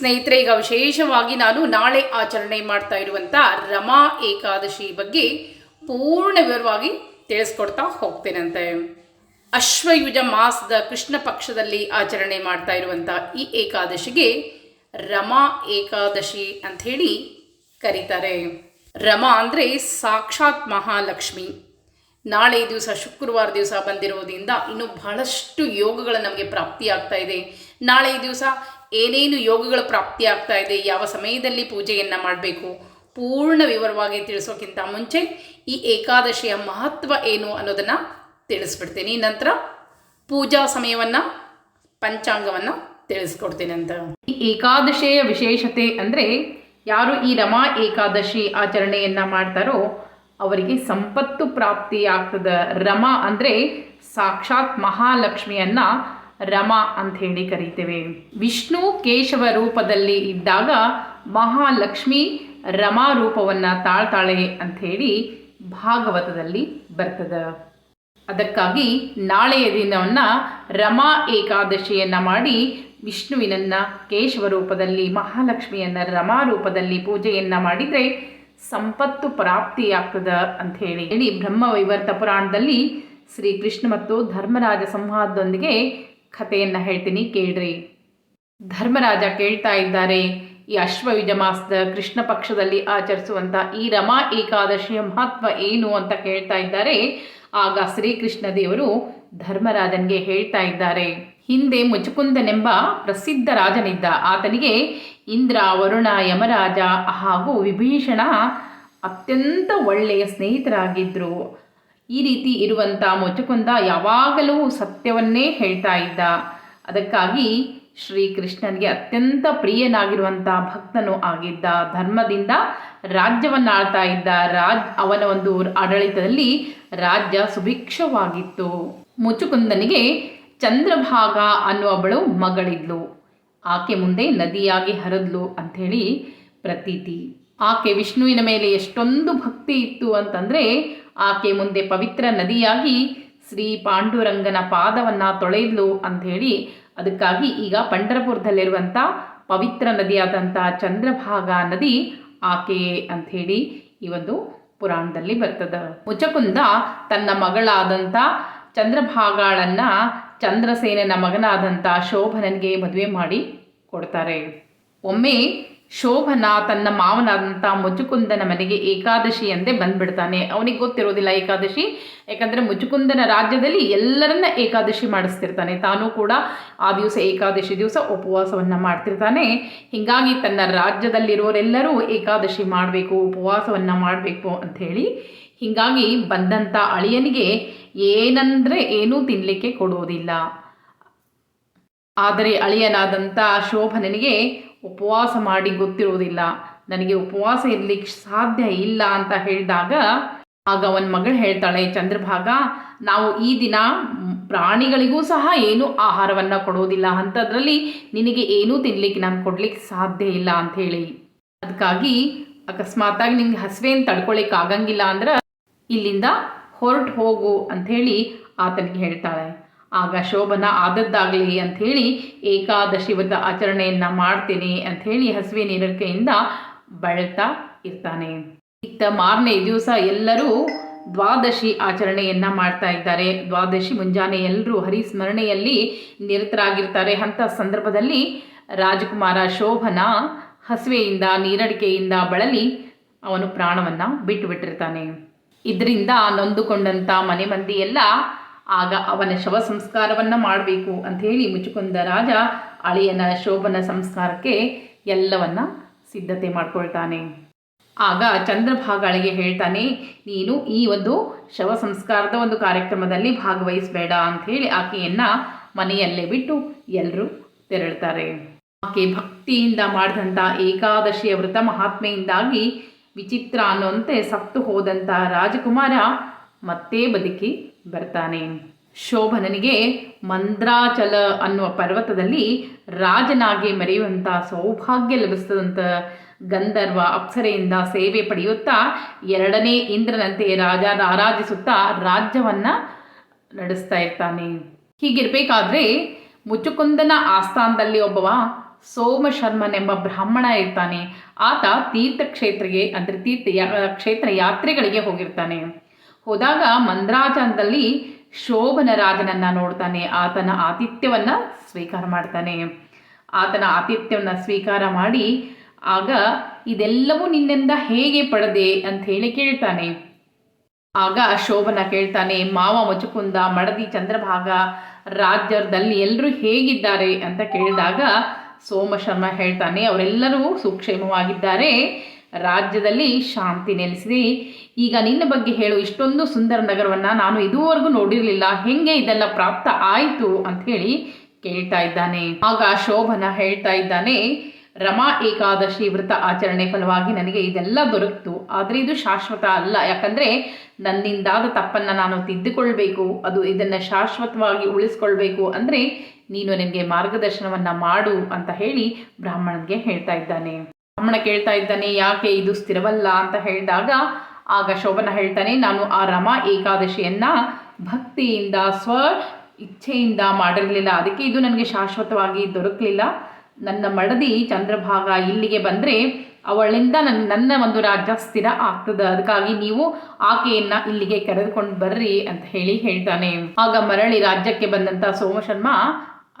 ಸ್ನೇಹಿತರೆ, ಈಗ ವಿಶೇಷವಾಗಿ ನಾನು ನಾಳೆ ಆಚರಣೆ ಮಾಡ್ತಾ ಇರುವಂಥ ರಮಾ ಏಕಾದಶಿ ಬಗ್ಗೆ ಪೂರ್ಣ ವಿವರವಾಗಿ ತಿಳಿಸ್ಕೊಡ್ತಾ ಹೋಗ್ತೇನಂತೆ. ಅಶ್ವಯುಜ ಮಾಸದ ಕೃಷ್ಣ ಪಕ್ಷದಲ್ಲಿ ಆಚರಣೆ ಮಾಡ್ತಾ ಇರುವಂಥ ಈ ಏಕಾದಶಿಗೆ ರಮಾ ಏಕಾದಶಿ ಅಂತ ಹೇಳಿ ಕರೀತಾರೆ. ರಮಾ ಅಂದರೆ ಸಾಕ್ಷಾತ್ ಮಹಾಲಕ್ಷ್ಮಿ. ನಾಳೆ ದಿವಸ ಶುಕ್ರವಾರ ದಿವಸ ಬಂದಿರೋದ್ರಿಂದ ಇನ್ನು ಬಹಳಷ್ಟು ಯೋಗಗಳು ನಮಗೆ ಪ್ರಾಪ್ತಿ ಆಗ್ತಾ ಇದೆ. ನಾಳೆ ದಿವಸ ಏನೇನು ಯೋಗಗಳು ಪ್ರಾಪ್ತಿಯಾಗ್ತಾ ಇದೆ, ಯಾವ ಸಮಯದಲ್ಲಿ ಪೂಜೆಯನ್ನು ಮಾಡಬೇಕು, ಪೂರ್ಣ ವಿವರವಾಗಿ ತಿಳಿಸೋಕ್ಕಿಂತ ಮುಂಚೆ ಈ ಏಕಾದಶಿಯ ಮಹತ್ವ ಏನು ಅನ್ನೋದನ್ನು ತಿಳಿಸ್ಬಿಡ್ತೀನಿ. ನಂತರ ಪೂಜಾ ಸಮಯವನ್ನು, ಪಂಚಾಂಗವನ್ನು ತಿಳಿಸ್ಕೊಡ್ತೀನಿ ಅಂತ. ಈ ಏಕಾದಶಿಯ ವಿಶೇಷತೆ ಅಂದರೆ ಯಾರು ಈ ರಮಾ ಏಕಾದಶಿ ಆಚರಣೆಯನ್ನು ಮಾಡ್ತಾರೋ ಅವರಿಗೆ ಸಂಪತ್ತು ಪ್ರಾಪ್ತಿ ಆಗ್ತದ ರಮಾ ಅಂದರೆ ಸಾಕ್ಷಾತ್ ಮಹಾಲಕ್ಷ್ಮಿಯನ್ನು ರಮಾ ಅಂತ ಹೇಳಿ ಕರೀತೇವೆ. ವಿಷ್ಣು ಕೇಶವ ರೂಪದಲ್ಲಿ ಇದ್ದಾಗ ಮಹಾಲಕ್ಷ್ಮಿ ರಮಾ ರೂಪವನ್ನು ತಾಳ್ತಾಳೆ ಅಂತ ಹೇಳಿ ಭಾಗವತದಲ್ಲಿ ಬರ್ತದೆ. ಅದಕ್ಕಾಗಿ ನಾಳೆಯ ದಿನವನ್ನು ರಮಾ ಏಕಾದಶಿಯನ್ನು ಮಾಡಿ ವಿಷ್ಣುವಿನನ್ನ ಕೇಶವ ರೂಪದಲ್ಲಿ ಮಹಾಲಕ್ಷ್ಮಿಯನ್ನು ರಮಾ ರೂಪದಲ್ಲಿ ಪೂಜೆಯನ್ನು ಮಾಡಿದರೆ ಸಂಪತ್ತು ಪ್ರಾಪ್ತಿಯಾಗ್ತದ ಅಂತ ಹೇಳಿ. ಹೇಳಿ, ಬ್ರಹ್ಮ ವೈವರ್ತ ಪುರಾಣದಲ್ಲಿ ಶ್ರೀ ಕೃಷ್ಣ ಮತ್ತು ಧರ್ಮರಾಜ ಸಂವಾದದೊಂದಿಗೆ ಕಥೆಯನ್ನು ಹೇಳ್ತೀನಿ, ಕೇಳ್ರಿ. ಧರ್ಮರಾಜ ಕೇಳ್ತಾ ಇದ್ದಾರೆ, ಈ ಅಶ್ವಯುಜ ಮಾಸದ ಕೃಷ್ಣ ಪಕ್ಷದಲ್ಲಿ ಆಚರಿಸುವಂಥ ಈ ರಮಾ ಏಕಾದಶಿಯ ಮಹತ್ವ ಏನು ಅಂತ ಕೇಳ್ತಾ ಇದ್ದಾರೆ. ಆಗ ಶ್ರೀಕೃಷ್ಣ ದೇವರು ಧರ್ಮರಾಜನ್ಗೆ ಹೇಳ್ತಾ ಇದ್ದಾರೆ. ಹಿಂದೆ ಮುಚುಕುಂದನೆಂಬ ಪ್ರಸಿದ್ಧ ರಾಜನಿದ್ದ. ಆತನಿಗೆ ಇಂದ್ರ, ವರುಣ, ಯಮರಾಜ ಹಾಗೂ ವಿಭೀಷಣ ಅತ್ಯಂತ ಒಳ್ಳೆಯ ಸ್ನೇಹಿತರಾಗಿದ್ದರು ಈ ರೀತಿ ಇರುವಂಥ ಮುಚುಕುಂದ ಯಾವಾಗಲೂ ಸತ್ಯವನ್ನೇ ಹೇಳ್ತಾ ಇದ್ದ. ಅದಕ್ಕಾಗಿ ಶ್ರೀಕೃಷ್ಣನಿಗೆ ಅತ್ಯಂತ ಪ್ರಿಯನಾಗಿರುವಂಥ ಭಕ್ತನು ಆಗಿದ್ದ. ಧರ್ಮದಿಂದ ರಾಜ್ಯವನ್ನು ಆಳ್ತಾ ಇದ್ದ ರಾಜ್, ಅವನ ಒಂದು ಆಡಳಿತದಲ್ಲಿ ರಾಜ್ಯ ಸುಭಿಕ್ಷವಾಗಿತ್ತು. ಮುಚುಕುಂದನಿಗೆ ಚಂದ್ರಭಾಗ ಅನ್ನುವವಳು ಮಗಳಿದ್ಲು. ಆಕೆ ಮುಂದೆ ನದಿಯಾಗಿ ಹರಿದ್ಲು ಅಂಥೇಳಿ ಪ್ರತೀತಿ. ಆಕೆ ವಿಷ್ಣುವಿನ ಮೇಲೆ ಎಷ್ಟೊಂದು ಭಕ್ತಿ ಇತ್ತು ಅಂತಂದರೆ ಆಕೆ ಮುಂದೆ ಪವಿತ್ರ ನದಿಯಾಗಿ ಶ್ರೀ ಪಾಂಡುರಂಗನ ಪಾದವನ್ನು ತೊಳೆದ್ಲು ಅಂಥೇಳಿ ಅದಕ್ಕಾಗಿ ಈಗ ಪಂಡರಪುರದಲ್ಲಿರುವಂಥ ಪವಿತ್ರ ನದಿಯಾದಂಥ ಚಂದ್ರಭಾಗ ನದಿ ಆಕೆಯೇ ಅಂಥೇಳಿ ಈ ಒಂದು ಪುರಾಣದಲ್ಲಿ ಬರ್ತದೆ. ಮುಚಕುಂದ ತನ್ನ ಮಗಳಾದಂಥ ಚಂದ್ರಭಾಗಾಳನ್ನು ಚಂದ್ರಸೇನನ ಮಗನಾದಂಥ ಶೋಭನನಿಗೆ ಮದುವೆ ಮಾಡಿ ಕೊಡ್ತಾರೆ. ಒಮ್ಮೆ ಶೋಭನ ತನ್ನ ಮಾವನಾದಂಥ ಮುಜುಕುಂದನ ಮನೆಗೆ ಏಕಾದಶಿ ಎಂದೇ ಬಂದ್ಬಿಡ್ತಾನೆ. ಅವನಿಗೆ ಗೊತ್ತಿರೋದಿಲ್ಲ ಏಕಾದಶಿ. ಯಾಕಂದರೆ ಮುಜುಕುಂದನ ರಾಜ್ಯದಲ್ಲಿ ಎಲ್ಲರನ್ನ ಏಕಾದಶಿ ಮಾಡಿಸ್ತಿರ್ತಾನೆ. ತಾನು ಕೂಡ ಆ ದಿವಸ ಏಕಾದಶಿ ದಿವಸ ಉಪವಾಸವನ್ನು ಮಾಡ್ತಿರ್ತಾನೆ. ಹೀಗಾಗಿ ತನ್ನ ರಾಜ್ಯದಲ್ಲಿರೋರೆಲ್ಲರೂ ಏಕಾದಶಿ ಮಾಡಬೇಕು, ಉಪವಾಸವನ್ನು ಮಾಡಬೇಕು ಅಂಥೇಳಿ ಹೀಗಾಗಿ ಬಂದಂಥ ಅಳಿಯನಿಗೆ ಏನಂದರೆ ಏನೂ ತಿನ್ನಲಿಕ್ಕೆ ಕೊಡುವುದಿಲ್ಲ. ಆದರೆ ಅಳಿಯನಾದಂಥ ಶೋಭನನಿಗೆ ಉಪವಾಸ ಮಾಡಿ ಗೊತ್ತಿರುವುದಿಲ್ಲ. ನನಗೆ ಉಪವಾಸ ಇರಲಿಕ್ಕೆ ಸಾಧ್ಯ ಇಲ್ಲ ಅಂತ ಹೇಳಿದಾಗ ಆಗ ಅವನ ಮಗಳು ಹೇಳ್ತಾಳೆ, ಚಂದ್ರಭಾಗ, ನಾವು ಈ ದಿನ ಪ್ರಾಣಿಗಳಿಗೂ ಸಹ ಏನು ಆಹಾರವನ್ನು ಕೊಡೋದಿಲ್ಲ ಅಂಥದ್ರಲ್ಲಿ ನಿನಗೆ ಏನೂ ತಿನ್ಲಿಕ್ಕೆ ನಾನು ಕೊಡ್ಲಿಕ್ಕೆ ಸಾಧ್ಯ ಇಲ್ಲ ಅಂತ ಹೇಳಿ. ಅದಕ್ಕಾಗಿ ಅಕಸ್ಮಾತಾಗಿ ನಿಂಗೆ ಹಸಿವೆಯನ್ನು ತಡ್ಕೊಳಿಕ್ಕೆ ಆಗಂಗಿಲ್ಲ ಅಂದ್ರೆ ಇಲ್ಲಿಂದ ಹೊರಟು ಹೋಗು ಅಂಥೇಳಿ ಆತನಿಗೆ ಹೇಳ್ತಾಳೆ. ಆಗ ಶೋಭನ ಆದದ್ದಾಗಲಿ ಅಂಥೇಳಿ ಏಕಾದಶಿ ವ್ರತ ಆಚರಣೆಯನ್ನು ಮಾಡ್ತೀನಿ ಅಂಥೇಳಿ ಹಸುವೆ ನೀರಕೆಯಿಂದ ಬಳತಾ ಇರ್ತಾನೆ. ಇತ್ತ ಮಾರನೇ ದಿವಸ ಎಲ್ಲರೂ ದ್ವಾದಶಿ ಆಚರಣೆಯನ್ನು ಮಾಡ್ತಾ ಇದ್ದಾರೆ. ದ್ವಾದಶಿ ಮುಂಜಾನೆ ಎಲ್ಲರೂ ಹರಿಸ್ಮರಣೆಯಲ್ಲಿ ನಿರತರಾಗಿರ್ತಾರೆ. ಅಂಥ ಸಂದರ್ಭದಲ್ಲಿ ರಾಜಕುಮಾರ ಶೋಭನ ಹಸುವೆಯಿಂದ ನೀರಡಿಕೆಯಿಂದ ಬಳಲಿ ಅವನು ಪ್ರಾಣವನ್ನು ಬಿಟ್ಟು ಬಿಟ್ಟಿರ್ತಾನೆ. ಇದರಿಂದ ನೊಂದುಕೊಂಡಂಥ ಮನೆ ಮಂದಿ ಎಲ್ಲ ಆಗ ಅವನ ಶವ ಸಂಸ್ಕಾರವನ್ನು ಮಾಡಬೇಕು ಅಂಥೇಳಿ ಮುಚ್ಚಿಕೊಂಡ ರಾಜ ಅಳಿಯನ ಶೋಭನ ಸಂಸ್ಕಾರಕ್ಕೆ ಎಲ್ಲವನ್ನ ಸಿದ್ಧತೆ ಮಾಡ್ಕೊಳ್ತಾನೆ. ಆಗ ಚಂದ್ರಭಾಗಾಳಿಗೆ ಹೇಳ್ತಾನೆ, ನೀನು ಈ ಒಂದು ಶವ ಸಂಸ್ಕಾರದ ಒಂದು ಕಾರ್ಯಕ್ರಮದಲ್ಲಿ ಭಾಗವಹಿಸಬೇಡ ಅಂಥೇಳಿ ಆಕೆಯನ್ನು ಮನೆಯಲ್ಲೇ ಬಿಟ್ಟು ಎಲ್ಲರೂ ತೆರಳ್ತಾರೆ. ಆಕೆ ಭಕ್ತಿಯಿಂದ ಮಾಡಿದಂಥ ಏಕಾದಶಿಯ ವ್ರತ ಮಹಾತ್ಮೆಯಿಂದಾಗಿ ವಿಚಿತ್ರ ಅನ್ನುವಂತೆ ಸತ್ತು ಹೋದಂಥ ರಾಜಕುಮಾರ ಮತ್ತೆ ಬದುಕಿ ಬರ್ತಾನೆ. ಶೋಭನನಿಗೆ ಮಂದ್ರಾಚಲ ಅನ್ನುವ ಪರ್ವತದಲ್ಲಿ ರಾಜನಾಗಿ ಮೆರೆಯುವಂಥ ಸೌಭಾಗ್ಯ ಲಭಿಸಿದಂಥ ಗಂಧರ್ವ ಅಪ್ಸರೆಯಿಂದ ಸೇವೆ ಪಡೆಯುತ್ತಾ ಎರಡನೇ ಇಂದ್ರನಂತೆ ರಾಜ ಆರಾಧಿಸುತ್ತಾ ರಾಜ್ಯವನ್ನು ನಡೆಸ್ತಾ ಇರ್ತಾನೆ. ಹೀಗಿರಬೇಕಾದ್ರೆ ಮುಚುಕುಂದನ ಆಸ್ಥಾನದಲ್ಲಿ ಒಬ್ಬವ ಸೋಮಶರ್ಮನೆಂಬ ಬ್ರಾಹ್ಮಣ ಇರ್ತಾನೆ. ಆತ ತೀರ್ಥಕ್ಷೇತ್ರಗೆ ಅಂದರೆ ತೀರ್ಥ ಕ್ಷೇತ್ರ ಯಾತ್ರೆಗಳಿಗೆ ಹೋಗಿರ್ತಾನೆ. ಹೋದಾಗ ಮಂದ್ರಾಚನದಲ್ಲಿ ಶೋಭನ ರಾಜನನ್ನ ನೋಡ್ತಾನೆ. ಆತನ ಆತಿಥ್ಯವನ್ನು ಸ್ವೀಕಾರ ಮಾಡ್ತಾನೆ. ಆತನ ಆತಿಥ್ಯವನ್ನು ಸ್ವೀಕಾರ ಮಾಡಿ ಆಗ ಇದೆಲ್ಲವೂ ನಿನ್ನಿಂದ ಹೇಗೆ ಪಡೆದೆ ಅಂತ ಹೇಳಿ ಕೇಳ್ತಾನೆ. ಆಗ ಶೋಭನ ಕೇಳ್ತಾನೆ, ಮಾವ ಮುಚುಕುಂದ, ಮಡದಿ ಚಂದ್ರಭಾಗ, ರಾಜ್ಯದಲ್ಲಿ ಎಲ್ಲರೂ ಹೇಗಿದ್ದಾರೆ? ಅಂತ ಕೇಳಿದಾಗ ಸೋಮಶರ್ಮ ಹೇಳ್ತಾನೆ, ಅವರೆಲ್ಲರೂ ಸುಕ್ಷೇಮವಾಗಿದ್ದಾರೆ. ರಾಜ್ಯದಲ್ಲಿ ಶಾಂತಿ ನೆಲೆಸಿದೆ. ಈಗ ನಿನ್ನ ಬಗ್ಗೆ ಹೇಳು, ಇಷ್ಟೊಂದು ಸುಂದರ ನಗರವನ್ನು ನಾನು ಇದುವರೆಗೂ ನೋಡಿರಲಿಲ್ಲ. ಹೆಂಗೆ ಇದೆಲ್ಲ ಪ್ರಾಪ್ತ ಆಯಿತು ಅಂತ ಹೇಳಿ ಕೇಳ್ತಾ ಇದ್ದಾನೆ. ಆಗ ಶೋಭನ ಹೇಳ್ತಾ ಇದ್ದಾನೆ, ರಮಾ ಏಕಾದಶಿ ವ್ರತ ಆಚರಣೆ ಫಲವಾಗಿ ನನಗೆ ಇದೆಲ್ಲ ದೊರಕಿತು. ಆದರೆ ಇದು ಶಾಶ್ವತ ಅಲ್ಲ. ಯಾಕಂದರೆ ನನ್ನಿಂದಾದ ತಪ್ಪನ್ನು ನಾನು ತಿದ್ದುಕೊಳ್ಬೇಕು. ಅದು ಇದನ್ನು ಶಾಶ್ವತವಾಗಿ ಉಳಿಸ್ಕೊಳ್ಬೇಕು. ಅಂದರೆ ನೀನು ನನಗೆ ಮಾರ್ಗದರ್ಶನವನ್ನು ಮಾಡು ಅಂತ ಹೇಳಿ ಬ್ರಾಹ್ಮಣನಿಗೆ ಹೇಳ್ತಾ ಇದ್ದಾನೆ. ಬ್ರಾಹ್ಮಣ ಕೇಳ್ತಾ ಇದ್ದಾನೆ, ಯಾಕೆ ಇದು ಸ್ಥಿರವಲ್ಲ? ಅಂತ ಹೇಳಿದಾಗ, ಆಗ ಶೋಭನ ಹೇಳ್ತಾನೆ, ನಾನು ಆ ರಮ ಏಕಾದಶಿಯನ್ನ ಭಕ್ತಿಯಿಂದ, ಸ್ವ ಇಚ್ಛೆಯಿಂದ ಮಾಡಿರಲಿಲ್ಲ. ಅದಕ್ಕೆ ಇದು ನನಗೆ ಶಾಶ್ವತವಾಗಿ ದೊರಕಲಿಲ್ಲ. ನನ್ನ ಮಡದಿ ಚಂದ್ರಭಾಗ ಇಲ್ಲಿಗೆ ಬಂದರೆ ಅವಳಿಂದ ನನ್ನ ನನ್ನ ಒಂದು ರಾಜ್ಯ ಸ್ಥಿರ ಆಗ್ತದೆ. ಅದಕ್ಕಾಗಿ ನೀವು ಆಕೆಯನ್ನ ಇಲ್ಲಿಗೆ ಕರೆದುಕೊಂಡು ಬರ್ರಿ ಅಂತ ಹೇಳಿ ಹೇಳ್ತಾನೆ. ಆಗ ಮರಳಿ ರಾಜ್ಯಕ್ಕೆ ಬಂದಂಥ ಸೋಮಶರ್ಮ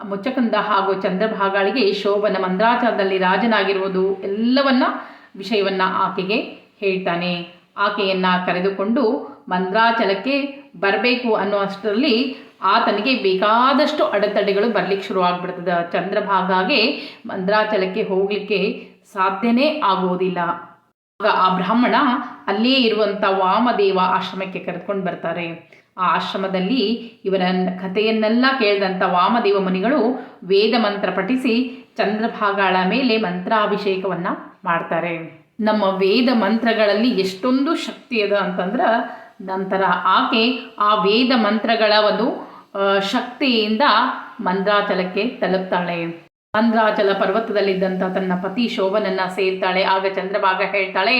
ಮುಚ್ಚಕಂದ ಹಾಗೂ ಚಂದ್ರಭಾಗಳಿಗೆ ಶೋಭನ ಮಂದ್ರಾಚಾರದಲ್ಲಿ ರಾಜನಾಗಿರುವುದು ಎಲ್ಲವನ್ನ ವಿಷಯವನ್ನ ಆಕೆಗೆ ಹೇಳ್ತಾನೆ. ಆಕೆಯನ್ನ ಕರೆದುಕೊಂಡು ಮಂದ್ರಾಚಲಕ್ಕೆ ಬರಬೇಕು ಅನ್ನೋ ಅಷ್ಟರಲ್ಲಿ ಆತನಿಗೆ ಬೇಕಾದಷ್ಟು ಅಡೆತಡೆಗಳು ಬರ್ಲಿಕ್ಕೆ ಶುರುವಾಗ್ಬಿಡ್ತದೆ ಚಂದ್ರಭಾಗಾಗೆ ಮಂದ್ರಾಚಲಕ್ಕೆ ಹೋಗಲಿಕ್ಕೆ ಸಾಧ್ಯನೇ ಆಗೋದಿಲ್ಲ ಆಗ ಆ ಬ್ರಾಹ್ಮಣ ಅಲ್ಲಿಯೇ ಇರುವಂಥ ವಾಮದೇವ ಆಶ್ರಮಕ್ಕೆ ಕರೆದುಕೊಂಡು ಬರ್ತಾರೆ. ಆ ಆಶ್ರಮದಲ್ಲಿ ಇವರ ಕಥೆಯನ್ನೆಲ್ಲ ಕೇಳಿದಂಥ ವಾಮದೇವ ಮುನಿಗಳು ವೇದ ಮಂತ್ರ ಪಠಿಸಿ ಚಂದ್ರಭಾಗಾಳ ಮೇಲೆ ಮಂತ್ರಾಭಿಷೇಕವನ್ನು ಮಾಡ್ತಾರೆ. ನಮ್ಮ ವೇದ ಮಂತ್ರಗಳಲ್ಲಿ ಎಷ್ಟೊಂದು ಶಕ್ತಿ ಅದ ಅಂತಂದ್ರೆ ನಂತರ ಆಕೆ ಆ ವೇದ ಮಂತ್ರಗಳ ಒಂದು ಶಕ್ತಿಯಿಂದ ಮಂದ್ರಾಚಲಕ್ಕೆ ತಲುಪ್ತಾಳೆ. ಮಂದ್ರಾಚಲ ಪರ್ವತದಲ್ಲಿದ್ದಂಥ ತನ್ನ ಪತಿ ಶೋಭನನ್ನ ಸೇರ್ತಾಳೆ. ಆಗ ಚಂದ್ರಭಾಗ ಹೇಳ್ತಾಳೆ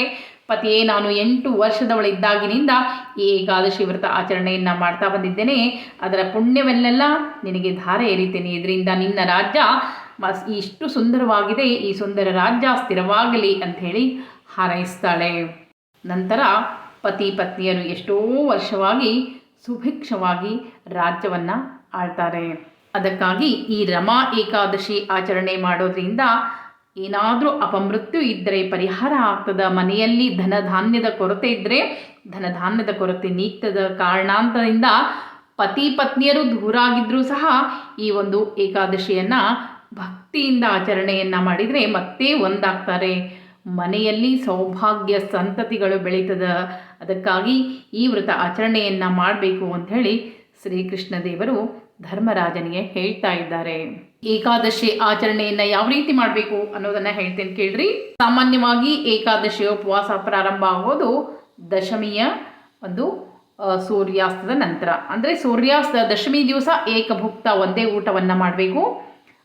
ಪತಿಯೇ, ನಾನು ಎಂಟು ವರ್ಷದವಳಿದ್ದಾಗಿನಿಂದ ಈ ಏಕಾದಶಿ ವ್ರತ ಆಚರಣೆಯನ್ನು ಮಾಡ್ತಾ ಬಂದಿದ್ದೇನೆ. ಅದರ ಪುಣ್ಯವೆಲ್ಲೆಲ್ಲ ನಿನಗೆ ಧಾರೆ ಎರಿತೇನೆ. ಇದರಿಂದ ನಿನ್ನ ರಾಜ್ಯ ಇಷ್ಟು ಸುಂದರವಾಗಿದೆ. ಈ ಸುಂದರ ರಾಜ್ಯ ಸ್ಥಿರವಾಗಲಿ ಅಂತ ಹೇಳಿ ಹಾರೈಸ್ತಾಳೆ. ನಂತರ ಪತಿ ಪತ್ನಿಯರು ಎಷ್ಟೋ ವರ್ಷವಾಗಿ ಸುಭಿಕ್ಷವಾಗಿ ರಾಜ್ಯವನ್ನು ಆಳ್ತಾರೆ. ಅದಕ್ಕಾಗಿ ಈ ರಮಾ ಏಕಾದಶಿ ಆಚರಣೆ ಮಾಡೋದ್ರಿಂದ ಏನಾದರೂ ಅಪಮೃತ್ಯು ಇದ್ದರೆ ಪರಿಹಾರ ಆಗ್ತದ, ಮನೆಯಲ್ಲಿ ಧನಧಾನ್ಯದ ಕೊರತೆ ಇದ್ದರೆ ಧನಧಾನ್ಯದ ಕೊರತೆ ನೀಗ್ತದ ಕಾರಣಾಂತರದಿಂದ ಪತಿ ಪತ್ನಿಯರು ದೂರ ಆಗಿದ್ರೂ ಸಹ ಈ ಒಂದು ಏಕಾದಶಿಯನ್ನು ಭಕ್ತಿಯಿಂದ ಆಚರಣೆಯನ್ನು ಮಾಡಿದರೆ ಮತ್ತೆ ಒಂದಾಗ್ತಾರೆ. ಮನೆಯಲ್ಲಿ ಸೌಭಾಗ್ಯ ಸಂತತಿಗಳು ಬೆಳೀತದ. ಅದಕ್ಕಾಗಿ ಈ ವ್ರತ ಆಚರಣೆಯನ್ನು ಮಾಡಬೇಕು ಅಂಥೇಳಿ ಶ್ರೀಕೃಷ್ಣ ದೇವರು ಧರ್ಮರಾಜನಿಗೆ ಹೇಳ್ತಾ ಇದ್ದಾರೆ. ಏಕಾದಶಿ ಆಚರಣೆಯನ್ನು ಯಾವ ರೀತಿ ಮಾಡಬೇಕು ಅನ್ನೋದನ್ನ ಹೇಳ್ತೇನೆ ಕೇಳ್ರಿ. ಸಾಮಾನ್ಯವಾಗಿ ಏಕಾದಶಿ ಉಪವಾಸ ಪ್ರಾರಂಭ ಆಗೋದು ದಶಮಿಯ ಒಂದು ಸೂರ್ಯಾಸ್ತದ ನಂತರ. ಅಂದರೆ ಸೂರ್ಯಾಸ್ತ ದಶಮಿ ದಿವಸ ಏಕಭುಕ್ತ ಒಂದೇ ಊಟವನ್ನು ಮಾಡಬೇಕು.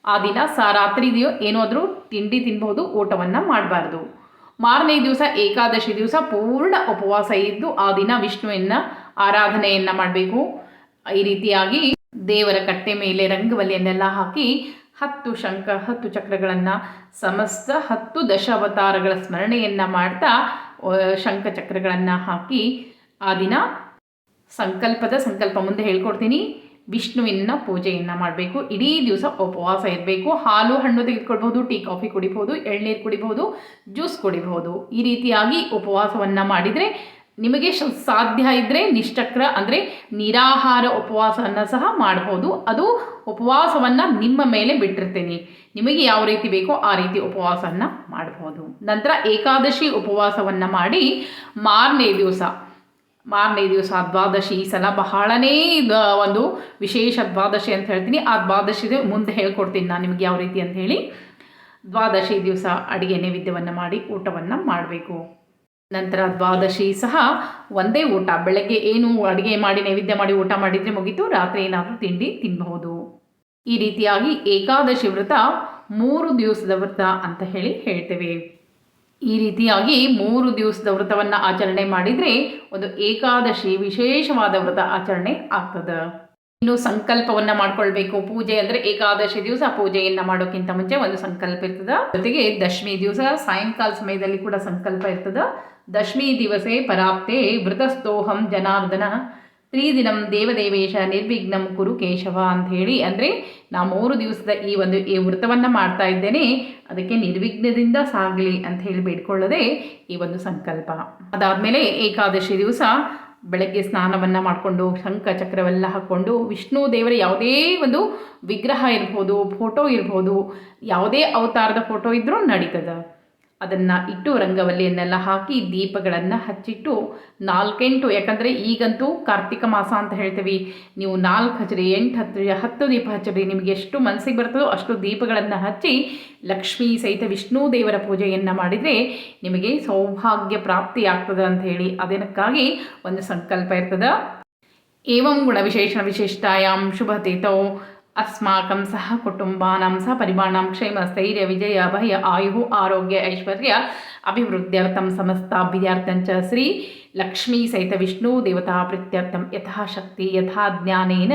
ಆ ದಿನ ಸಾ ರಾತ್ರಿ ಏನಾದರೂ ತಿಂಡಿ ತಿನ್ಬಹುದು ಊಟವನ್ನು ಮಾಡಬಾರ್ದು. ಮಾರನೇ ದಿವಸ ಏಕಾದಶಿ ದಿವಸ ಪೂರ್ಣ ಉಪವಾಸ ಇದ್ದು ಆ ದಿನ ವಿಷ್ಣುವಿನ ಆರಾಧನೆಯನ್ನು ಮಾಡಬೇಕು. ಈ ರೀತಿಯಾಗಿ ದೇವರ ಕಟ್ಟೆ ಮೇಲೆ ರಂಗವಲಿಯನ್ನೆಲ್ಲ ಹಾಕಿ ಹತ್ತು ಶಂಖ, ಹತ್ತು ಚಕ್ರಗಳನ್ನು ಸಮಸ್ತ ಹತ್ತು ದಶಾವತಾರಗಳ ಸ್ಮರಣೆಯನ್ನು ಮಾಡ್ತಾ ಶಂಖ ಚಕ್ರಗಳನ್ನು ಹಾಕಿ ಆ ದಿನ ಸಂಕಲ್ಪದ ಸಂಕಲ್ಪ ಮುಂದೆ ಹೇಳ್ಕೊಡ್ತೀನಿ. ವಿಷ್ಣುವಿನ ಪೂಜೆಯನ್ನು ಮಾಡಬೇಕು. ಇಡೀ ದಿವಸ ಉಪವಾಸ ಇರಬೇಕು. ಹಾಲು, ಹಣ್ಣು ತೆಗೆದುಕೊಳ್ಬೋದು ಟೀ, ಕಾಫಿ ಕುಡಿಬಹುದು, ಎಳ್ನೀರು ಕುಡಿಬಹುದು, ಜ್ಯೂಸ್ ಕುಡಿಬಹುದು. ಈ ರೀತಿಯಾಗಿ ಉಪವಾಸವನ್ನು ಮಾಡಿದರೆ ನಿಮಗೆ ಸಾಧ್ಯ ಇದ್ದರೆ ನಿಷ್ಠಕ್ರ ಅಂದರೆ ನಿರಾಹಾರ ಉಪವಾಸವನ್ನು ಸಹ ಮಾಡಬಹುದು ಅದು ಉಪವಾಸವನ್ನು ನಿಮ್ಮ ಮೇಲೆ ಬಿಟ್ಟಿರ್ತೀನಿ. ನಿಮಗೆ ಯಾವ ರೀತಿ ಬೇಕೋ ಆ ರೀತಿ ಉಪವಾಸವನ್ನು ಮಾಡಬಹುದು ನಂತರ ಏಕಾದಶಿ ಉಪವಾಸವನ್ನು ಮಾಡಿ ಮಾರನೇ ದಿವಸ. ಮಾರನೇ ದಿವಸ ದ್ವಾದಶಿ ಈ ಸಲ ಬಹಳನೇ ಒಂದು ವಿಶೇಷ ದ್ವಾದಶಿ ಅಂತ ಹೇಳ್ತೀನಿ. ಆ ದ್ವಾದಶಿದು ಮುಂದೆ ಹೇಳ್ಕೊಡ್ತೀನಿ ನಾನು ನಿಮಗೆ ಯಾವ ರೀತಿ ಅಂತ ಹೇಳಿ. ದ್ವಾದಶಿ ದಿವಸ ಅಡುಗೆ ನೈವೇದ್ಯವನ್ನು ಮಾಡಿ ಊಟವನ್ನು ಮಾಡಬೇಕು. ನಂತರ ದ್ವಾದಶಿ ಸಹ ಒಂದೇ ಊಟ. ಬೆಳಗ್ಗೆ ಏನು ಅಡುಗೆ ಮಾಡಿ, ನೈವೇದ್ಯ ಮಾಡಿ, ಊಟ ಮಾಡಿದರೆ ಮುಗೀತು. ರಾತ್ರಿ ಏನಾದರೂ ತಿಂಡಿ ತಿನ್ನಬಹುದು ಈ ರೀತಿಯಾಗಿ ಏಕಾದಶಿ ವ್ರತ ಮೂರು ದಿವಸದ ವ್ರತ ಅಂತ ಹೇಳಿ ಹೇಳ್ತೇವೆ. ಈ ರೀತಿಯಾಗಿ ಮೂರು ದಿವಸದ ವ್ರತವನ್ನು ಆಚರಣೆ ಮಾಡಿದರೆ ಒಂದು ಏಕಾದಶಿ ವಿಶೇಷವಾದ ವ್ರತ ಆಚರಣೆ ಆಗ್ತದೆ. ಇನ್ನು ಸಂಕಲ್ಪವನ್ನ ಮಾಡ್ಕೊಳ್ಬೇಕು. ಪೂಜೆ ಅಂದ್ರೆ ಏಕಾದಶಿ ದಿವಸ ಪೂಜೆಯನ್ನ ಮಾಡೋಕ್ಕಿಂತ ಮುಂಚೆ ಒಂದು ಸಂಕಲ್ಪ ಇರ್ತದ. ಜೊತೆಗೆ ದಶಮಿ ದಿವಸ ಸಾಯಂಕಾಲ ಸಮಯದಲ್ಲಿ ಕೂಡ ಸಂಕಲ್ಪ ಇರ್ತದ. ದಶಮಿ ದಿವಸೆ ಪರಾಪ್ತೆ ವೃತಸ್ತೋಹಂ ಜನಾರ್ದನ. ತ್ರಿದಿನಂ ದೇವದೇವೇಶ ನಿರ್ವಿಘ್ನಂ ಕುರು ಕೇಶವ ಅಂತ ಹೇಳಿ ಅಂದರೆ ನಾ ಮೂರು ದಿವಸದ ಈ ಒಂದು ಈ ವೃತವನ್ನು ಮಾಡ್ತಾ ಇದ್ದೇನೆ. ಅದಕ್ಕೆ ನಿರ್ವಿಘ್ನದಿಂದ ಸಾಗಲಿ ಅಂತ ಹೇಳಿ ಬೇಡ್ಕೊಳ್ಳದೆ ಈ ಒಂದು ಸಂಕಲ್ಪ. ಅದಾದಮೇಲೆ ಏಕಾದಶಿ ದಿವಸ ಬೆಳಗ್ಗೆ ಸ್ನಾನವನ್ನು ಮಾಡಿಕೊಂಡು ಶಂಖ ಚಕ್ರವೆಲ್ಲ ಹಾಕ್ಕೊಂಡು ವಿಷ್ಣು ದೇವರ ಯಾವುದೇ ಒಂದು ವಿಗ್ರಹ ಇರ್ಬೋದು ಫೋಟೋ ಇರ್ಬೋದು, ಯಾವುದೇ ಅವತಾರದ ಫೋಟೋ ಇದ್ದರೂ ನಡೀತದೆ. ಅದನ್ನು ಇಟ್ಟು ರಂಗವಲ್ಲಿಯನ್ನೆಲ್ಲ ಹಾಕಿ ದೀಪಗಳನ್ನು ಹಚ್ಚಿಟ್ಟು ನಾಲ್ಕೆಂಟು, ಯಾಕಂದರೆ ಈಗಂತೂ ಕಾರ್ತಿಕ ಮಾಸ ಅಂತ ಹೇಳ್ತೀವಿ. ನೀವು ನಾಲ್ಕು ಹಚ್ಚಿರಿ, ಎಂಟು ಹತ್ತು ಹತ್ತು ದೀಪ ಹಚ್ಚಿರಿ, ನಿಮಗೆ ಎಷ್ಟು ಮನಸ್ಸಿಗೆ ಬರ್ತದೋ ಅಷ್ಟು ದೀಪಗಳನ್ನು ಹಚ್ಚಿ ಲಕ್ಷ್ಮೀ ಸಹಿತ ವಿಷ್ಣು ದೇವರ ಪೂಜೆಯನ್ನು ಮಾಡಿದರೆ ನಿಮಗೆ ಸೌಭಾಗ್ಯ ಪ್ರಾಪ್ತಿ ಆಗ್ತದೆ ಅಂತ ಹೇಳಿ ಅದಕ್ಕಾಗಿ ಒಂದು ಸಂಕಲ್ಪ ಇರ್ತದೆ. ಏವಂ ಗುಣ ವಿಶೇಷಣ ಶುಭ ಶುಭತೀತೌ ಅಸ್ಮಾಕಂ ಸಹ ಕುಟುಂಬಾನಾಂ ಸಹ ಪರಿಮಾಣಾಂ ಕ್ಷೇಮ ಸ್ಥೈರ್ಯ ವಿಜಯ ಭಯ ಆಯು ಆರೋಗ್ಯ ಐಶ್ವರ್ಯ ಅಭಿವೃದ್ಧ್ಯರ್ಥಂ ಸಮಸ್ತಾಭ್ಯರ್ಥಂಚ ಶ್ರೀ ಲಕ್ಷ್ಮೀ ಸಹಿತ ವಿಷ್ಣು ದೇವತಾ ಪ್ರೀತ್ಯರ್ಥಂ ಯಥಾಶಕ್ತಿ ಯಥಾ ಜ್ಞಾನೇನ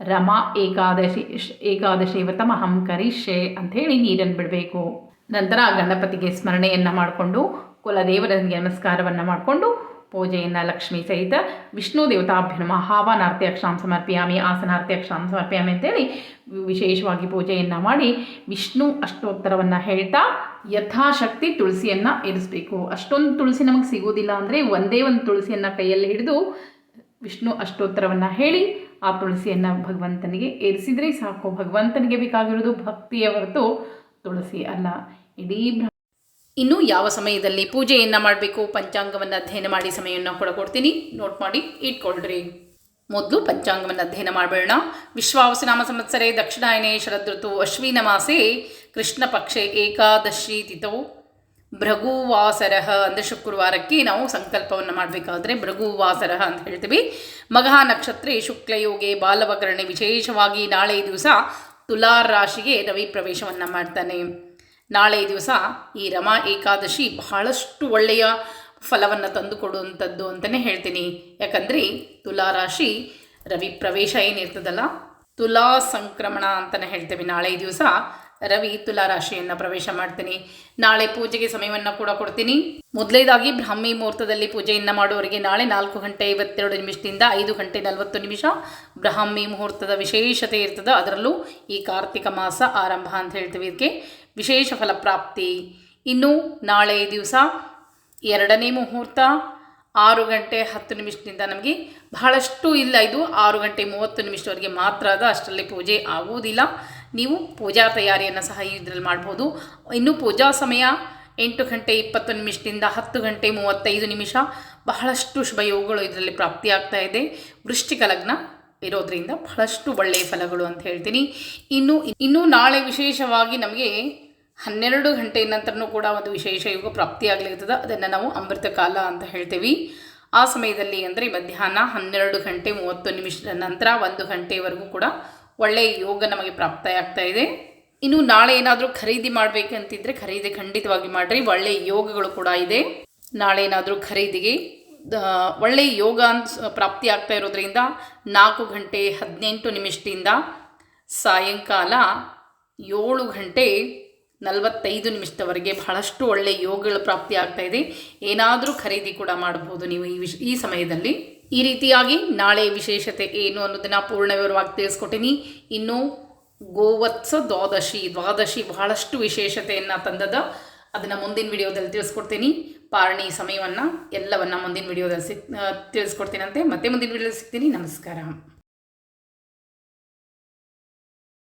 ರಮಾ ಏಕಾದಶಿ ಏಕಾದಶಿ ವ್ರತಮಹಂ ಕರಿಷ್ಯೆ ಅಂಥೇಳಿ ನೀರನ್ನು ಬಿಡಬೇಕು. ನಂತರ ಗಣಪತಿಗೆ ಸ್ಮರಣೆಯನ್ನು ಮಾಡಿಕೊಂಡು ಕುಲದೇವರಿಗೆ ನಮಸ್ಕಾರವನ್ನು ಮಾಡಿಕೊಂಡು ಪೂಜೆಯನ್ನು ಲಕ್ಷ್ಮೀ ಸಹಿತ ವಿಷ್ಣು ದೇವತಾಭ್ಯ ನಮಃ ಅಕ್ಷಾಂ ಸಮರ್ಪಿಯಾಮಿ, ಆಸನಾರ್ತ್ಯಕ್ಷಾಂ ಸಮರ್ಪಿಯಾಮಿ ಅಂತೇಳಿ ವಿಶೇಷವಾಗಿ ಪೂಜೆಯನ್ನು ಮಾಡಿ ವಿಷ್ಣು ಅಷ್ಟೋತ್ತರವನ್ನು ಹೇಳ್ತಾ ಯಥಾಶಕ್ತಿ ತುಳಸಿಯನ್ನು ಇರಿಸಬೇಕು. ಅಷ್ಟೊಂದು ತುಳಸಿ ನಮಗೆ ಸಿಗೋದಿಲ್ಲ ಅಂದರೆ ಒಂದೇ ಒಂದು ತುಳಸಿಯನ್ನು ಕೈಯಲ್ಲಿ ಹಿಡಿದು ವಿಷ್ಣು ಅಷ್ಟೋತ್ತರವನ್ನು ಹೇಳಿ ಆ ತುಳಸಿಯನ್ನು ಭಗವಂತನಿಗೆ ಏರಿಸಿದರೆ ಸಾಕು. ಭಗವಂತನಿಗೆ ಬೇಕಾಗಿರೋದು ಭಕ್ತಿಯ ಹೊರತು ತುಳಸಿ ಅಲ್ಲ. ಇಡೀ ಇನ್ನು ಯಾವ ಸಮಯದಲ್ಲಿ ಪೂಜೆಯನ್ನು ಮಾಡಬೇಕು? ಪಂಚಾಂಗವನ್ನು ಅಧ್ಯಯನ ಮಾಡಿ ಸಮಯವನ್ನು ಕೂಡ ಕೊಡ್ತೀನಿ. ನೋಟ್ ಮಾಡಿ, ಇಟ್ಕೊಳ್ರಿ. ಮೊದಲು ಪಂಚಾಂಗವನ್ನು ಅಧ್ಯಯನ ಮಾಡಬೇಡ ವಿಶ್ವಾವಸನಾಮ ಸಂವತ್ಸರೆ, ದಕ್ಷಿಣಾಯನೆ ಋತು ಅಶ್ವಿನ ಮಾಸೆ ಕೃಷ್ಣ ಪಕ್ಷೆ, ಏಕಾದಶಿ ತಿಥವು ಭೃಗುವಾಸರ ಅಂದರೆ ಶುಕ್ರವಾರಕ್ಕೆ ನಾವು ಸಂಕಲ್ಪವನ್ನು ಮಾಡಬೇಕಾದ್ರೆ ಭೃಗುವಾಸರ ಅಂತ ಹೇಳ್ತೀವಿ. ಮಘಾ ನಕ್ಷತ್ರ, ಶುಕ್ಲಯೋಗೆ, ಬಾಲವಕರಣೆ ವಿಶೇಷವಾಗಿ ನಾಳೆ ದಿವಸ ತುಲಾರ್ ರಾಶಿಗೆ ರವಿ ಪ್ರವೇಶವನ್ನು ಮಾಡ್ತಾನೆ. ನಾಳೆ ದಿವಸ ಈ ರಮಾ ಏಕಾದಶಿ ಬಹಳಷ್ಟು ಒಳ್ಳೆಯ ಫಲವನ್ನು ತಂದುಕೊಡುವಂಥದ್ದು ಅಂತಲೇ ಹೇಳ್ತೀನಿ. ಯಾಕಂದರೆ ತುಲಾರಾಶಿ ರವಿ ಪ್ರವೇಶ ಏನಿರ್ತದಲ್ಲ, ತುಲಾ ಸಂಕ್ರಮಣ ಅಂತಲೇ ಹೇಳ್ತೇವೆ. ನಾಳೆ ದಿವಸ ರವಿ ತುಲಾ ರಾಶಿಯನ್ನು ಪ್ರವೇಶ ಮಾಡ್ತೀನಿ. ನಾಳೆ ಪೂಜೆಗೆ ಸಮಯವನ್ನು ಕೂಡ ಕೊಡ್ತೀನಿ. ಮೊದಲೇದಾಗಿ ಬ್ರಾಹ್ಮಿ ಮುಹೂರ್ತದಲ್ಲಿ ಪೂಜೆಯನ್ನು ಮಾಡುವವರಿಗೆ ನಾಳೆ ನಾಲ್ಕು ಗಂಟೆ ಐವತ್ತೆರಡು ನಿಮಿಷದಿಂದ ಐದು ಗಂಟೆ ನಲವತ್ತು ನಿಮಿಷ ಬ್ರಾಹ್ಮಿ ಮುಹೂರ್ತದ ವಿಶೇಷತೆ ಇರ್ತದೆ. ಅದರಲ್ಲೂ ಈ ಕಾರ್ತಿಕ ಮಾಸ ಆರಂಭ ಅಂತ ಹೇಳ್ತೀವಿ ಇದಕ್ಕೆ. ವಿಶೇಷ ಫಲಪ್ರಾಪ್ತಿ. ಇನ್ನು ನಾಳೆ ದಿವಸ ಎರಡನೇ ಮುಹೂರ್ತ, ಆರು ಗಂಟೆ ಹತ್ತು ನಿಮಿಷದಿಂದ ನಮಗೆ ಬಹಳಷ್ಟು ಇಲ್ಲ ಇದು. ಆರು ಗಂಟೆ ಮೂವತ್ತು ನಿಮಿಷದವರೆಗೆ ಮಾತ್ರ ಅದು ಅಷ್ಟರಲ್ಲಿ ಪೂಜೆ ಆಗುವುದಿಲ್ಲ. ನೀವು ಪೂಜಾ ತಯಾರಿಯನ್ನು ಸಹ ಇದರಲ್ಲಿ ಮಾಡ್ಬೋದು. ಇನ್ನು ಪೂಜಾ ಸಮಯ ಎಂಟು ಗಂಟೆ ಇಪ್ಪತ್ತು ನಿಮಿಷದಿಂದ ಹತ್ತು ಗಂಟೆ ಮೂವತ್ತೈದು ನಿಮಿಷ. ಬಹಳಷ್ಟು ಶುಭ ಯೋಗಗಳು ಇದರಲ್ಲಿ ಪ್ರಾಪ್ತಿಯಾಗ್ತಾ ಇದೆ. ವೃಶ್ಚಿಕ ಲಗ್ನ ಇರೋದ್ರಿಂದ ಬಹಳಷ್ಟು ಒಳ್ಳೆಯ ಫಲಗಳು ಅಂತ ಹೇಳ್ತೀನಿ. ಇನ್ನು ಇನ್ನು ನಾಳೆ ವಿಶೇಷವಾಗಿ ನಮಗೆ ಹನ್ನೆರಡು ಗಂಟೆ ನಂತರನೂ ಕೂಡ ಒಂದು ವಿಶೇಷ ಯೋಗ ಪ್ರಾಪ್ತಿಯಾಗಲಿರ್ತದೆ. ಅದನ್ನು ನಾವು ಅಮೃತ ಕಾಲ ಅಂತ ಹೇಳ್ತೀವಿ. ಆ ಸಮಯದಲ್ಲಿ ಅಂದರೆ ಮಧ್ಯಾಹ್ನ ಹನ್ನೆರಡು ಗಂಟೆ ಮೂವತ್ತು ನಿಮಿಷದ ನಂತರ ಒಂದು ಗಂಟೆವರೆಗೂ ಕೂಡ ಒಳ್ಳೆಯ ಯೋಗ ನಮಗೆ ಪ್ರಾಪ್ತಿಯಾಗ್ತಾ ಇದೆ. ಇನ್ನು ನಾಳೆ ಏನಾದರೂ ಖರೀದಿ ಮಾಡಬೇಕಂತಿದ್ರೆ ಖರೀದಿ ಖಂಡಿತವಾಗಿ ಮಾಡಿರಿ. ಒಳ್ಳೆಯ ಯೋಗಗಳು ಕೂಡ ಇದೆ. ನಾಳೆ ಏನಾದರೂ ಖರೀದಿಗೆ ಒಳ್ಳೆಯ ಯೋಗ ಪ್ರಾಪ್ತಿ ಆಗ್ತಾ ಇರೋದ್ರಿಂದ ನಾಲ್ಕು ಗಂಟೆ ಹದಿನೆಂಟು ನಿಮಿಷದಿಂದ ಸಾಯಂಕಾಲ ಏಳು ಗಂಟೆ ನಲವತ್ತೈದು ನಿಮಿಷದವರೆಗೆ ಬಹಳಷ್ಟು ಒಳ್ಳೆಯ ಯೋಗಗಳು ಪ್ರಾಪ್ತಿ ಆಗ್ತಾ ಇದೆ. ಏನಾದರೂ ಖರೀದಿ ಕೂಡ ಮಾಡಬಹುದು ನೀವು ಈ ವಿಷ, ಈ ಸಮಯದಲ್ಲಿ. ಈ ರೀತಿಯಾಗಿ ನಾಳೆ ವಿಶೇಷತೆ ಏನು ಅನ್ನೋದನ್ನು ಪೂರ್ಣ ವಿವರವಾಗಿ ತಿಳಿಸ್ಕೊಟ್ಟಿನಿ. ಇನ್ನು ಗೋವತ್ಸ ದ್ವಾದಶಿ ದ್ವಾದಶಿ ಬಹಳಷ್ಟು ವಿಶೇಷತೆಯನ್ನು ತಂದದ. ಅದನ್ನು ಮುಂದಿನ ವಿಡಿಯೋದಲ್ಲಿ ತಿಳಿಸ್ಕೊಡ್ತೀನಿ. ಪಾರಣಿ ಸಮಯವನ್ನು ಎಲ್ಲವನ್ನು ಮುಂದಿನ ವಿಡಿಯೋದಲ್ಲಿ ಸಿಕ್ ತಿಳಿಸ್ಕೊಡ್ತೀನಂತೆ. ಮತ್ತೆ ಮುಂದಿನ ವಿಡಿಯೋದಲ್ಲಿ ಸಿಗ್ತೀನಿ. ನಮಸ್ಕಾರ.